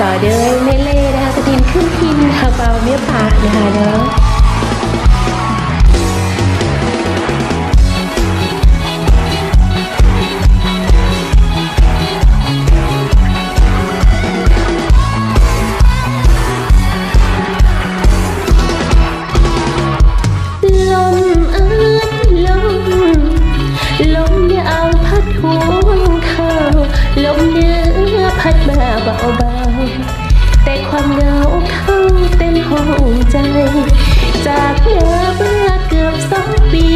ต่อด้วยเล่เล่นะคะกระทินขึ้นพินค่ะเบาเมียปากนะคะเนาะ ใจ จากเมื่อเมื่อเกือบสองปี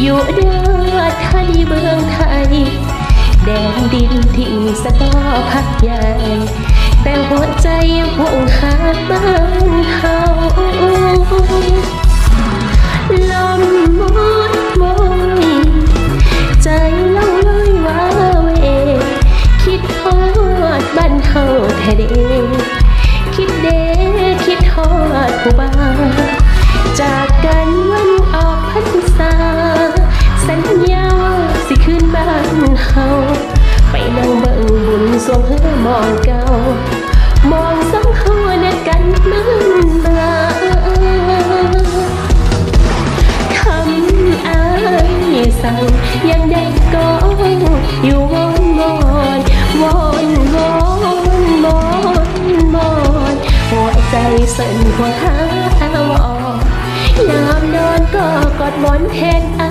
อยู่เดือดทานีเมืองไทย แดนดินที่สะตอพักใหญ่ แต่หัวใจยังคงหาบ้านเขาลมมดมนใจเล่าลอยว่าเวคิดฮอดบ้านเฮาแท้เด ผู้บ่าวจากกันวันออกพรรษาสัญญาสิขึ้นบ้านเฮาไปนั่งเบิ่งบุญสวงเฮือมองเก่ามอง ใจสั่นหัวหาวอนยามนอนก็กอดหมอนแทนอา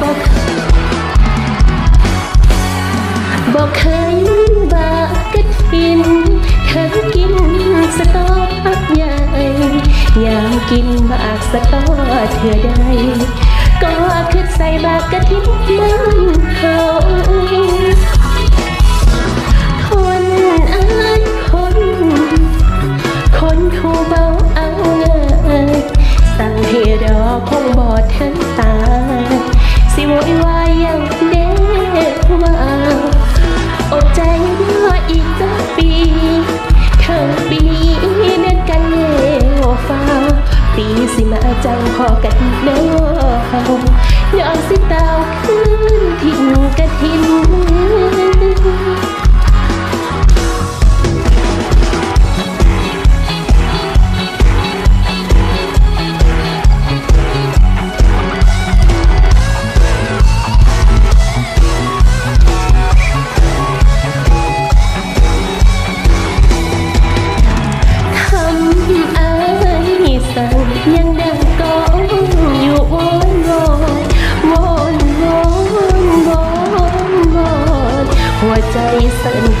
บอกบอกเคยบากระทินเคยกินสตอพักใหญ่ยามกินบากสตอเธอได้ก็คือใส่บากกระทินมันเขา เธอปีนี้เดินกันเล้วฟ้า ปีสิมาจังพอกันเนาะยอมสิตาคือ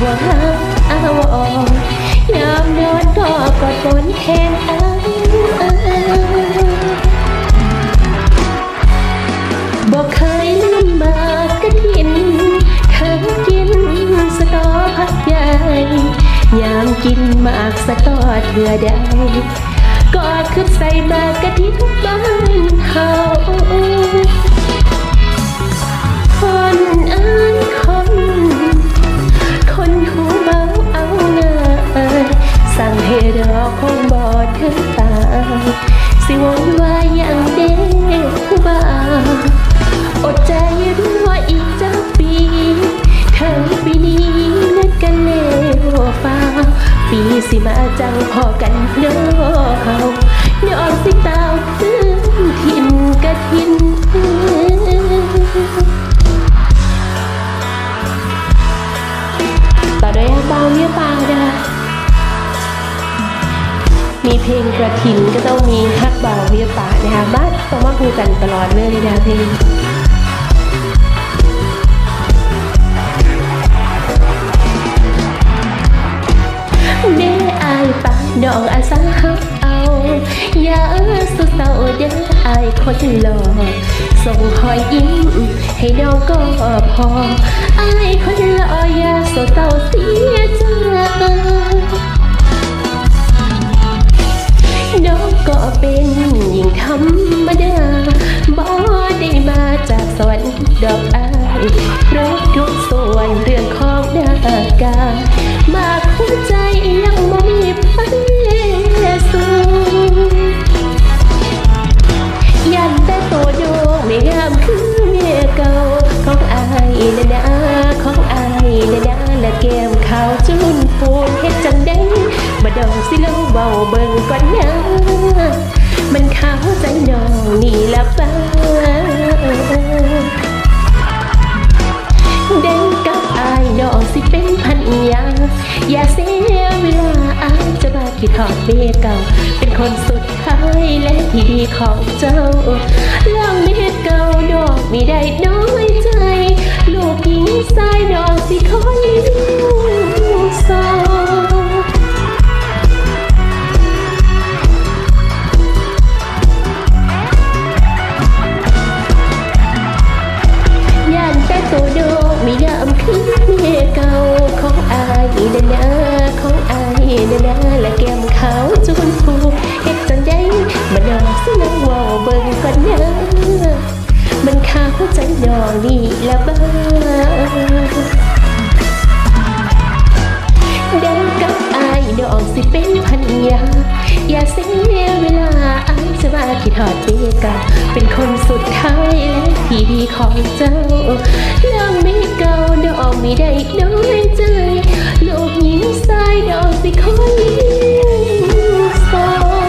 สั่นหัวหาอาวรยามนอนก็กอดฝนแทนอาบอกเคยลืมมากระทินเคยกินสตอพักใหญ่ยามกินมากสะตอดเถื่อใดก็คือใส่มากกะทิทุกบ้านเฮาคน สิมาจังพอกันเนาะเฮายอมสิตาวขึ้นทินกะทินต่อด้วยเบาเมียปางนะคะมีเพลงกระถินก็ต้องมีฮักเบาเมียปานะคะบ้านต้องมาคุยกันตลอดเลยนะเพลง ดอกอาสาฮักเอา อย่าสุดเศร้าเด้ออายคนหล่อส่งหอยยิ้ม ให้น้องก็พออายคนหล่ออย่าโศเศร้าเสียใจน้องก็เป็นหญิงธรรมดาบ่ได้มาจากสวรรค์ดอกอายราะทุกส่วนเรื่องของหน้ากามาคู่ใจยังม่มีพั ดทอดเมียเก่า เป็นคนสุดท้ายและที่ดีของเจ้าเรื่องเมียเก่าดอกไม่ได้น้อยใจ ลูกหญิงสายดอกสิคอยลูกสองย่านแต่ตัวโดมีดำคือเมียเก่าของอายนานาของอา นานาและแก้มขาวจุนผูเฮ็ดจังได้มันนอกสิน้องว่าเบิ่งก่อนเนะมันขาวใจน้องนี่ละบ้าเดินกับอายดอกสิเป็นพันยาอย่าเสียเวลาอายจะมาคิดทอดเบกันเป็นคนสุดท้ายและที่ดีของเจ้าเรื่องไม่เก่าดอกไม่ได้น้อยใจลูก inside of the colony star.